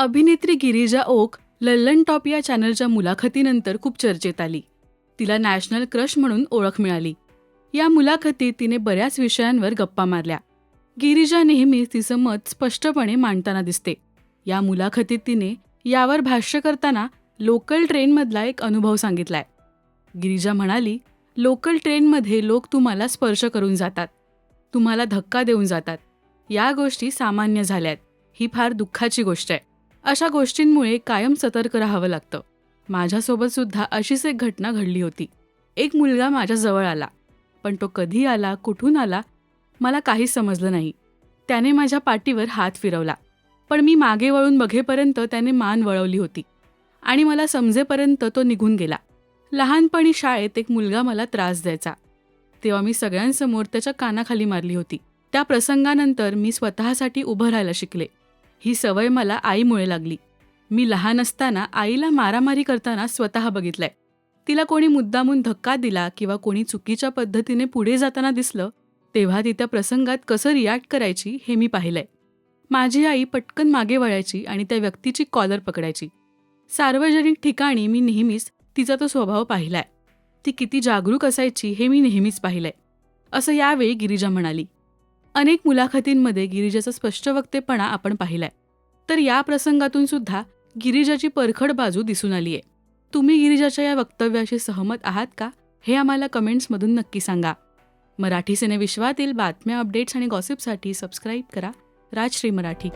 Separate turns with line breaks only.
अभिनेत्री Girija okay Lallan top या चॅनलच्या मुलाखतीनंतर खूप चर्चेत आली. तिला नॅशनल क्रश म्हणून ओळख मिळाली. या मुलाखतीत तिने बऱ्याच विषयांवर गप्पा मारल्या. गिरिजा नेहमीच तिचं मत स्पष्टपणे मांडताना दिसते. या मुलाखतीत तिने यावर भाष्य करताना लोकल ट्रेनमधला एक अनुभव सांगितलाय. गिरिजा म्हणाली लोकल ट्रेनमध्ये लोक तुम्हाला स्पर्श करून जातात. तुम्हाला धक्का देऊन जातात. या गोष्टी सामान्य झाल्यात. ही फार दुःखाची गोष्ट आहे. अशा गोष्टींमुळे कायम सतर्क राहावं लागतं. माझ्यासोबत सुद्धा अशीच एक घटना घडली होती. एक मुलगा माझ्याजवळ आला पण तो कधी आला कुठून आला मला काहीच समजलं नाही. त्याने माझ्या पाठीवर हात फिरवला पण मी मागे वळून बघेपर्यंत त्याने मान वळवली होती आणि मला समजेपर्यंत तो निघून गेला. लहानपणी शाळेत एक मुलगा मला त्रास द्यायचा. तेव्हा मी सगळ्यांसमोर त्याच्या कानाखाली मारली होती. त्या प्रसंगानंतर मी स्वतःसाठी उभं राहायला शिकले. ही सवय मला आईमुळे लागली. मी लहान असताना आईला मारामारी करताना स्वतः बघितलंय. तिला कोणी मुद्दामून धक्का दिला किंवा कोणी चुकीच्या पद्धतीने पुढे जाताना दिसलं तेव्हा ती त्या प्रसंगात कसं रिॲक्ट करायची हे मी पाहिलंय. माझी आई पटकन मागे वळायची आणि त्या व्यक्तीची कॉलर पकडायची. सार्वजनिक ठिकाणी मी नेहमीच तिचा तो स्वभाव पाहिलाय. ती किती जागरूक असायची हे मी नेहमीच पाहिलंय. असं यावेळी गिरिजा म्हणाली. अनेक मुलाखतींमध्ये गिरिजाचा स्पष्ट वक्तेपणा आपण पाहिलाय. तर या प्रसंगातून सुद्धा गिरिजाची परखड बाजू दिसून आली आहे तुम्ही गिरिजाच्या या वक्तव्याशी सहमत आहात का? हे आम्हाला कमेंट्समधून नक्की सांगा. मराठी सिनेविश्वातील बातम्या अपडेट्स आणि गॉसिपसाठी सबस्क्राईब करा. राजश्री मराठी.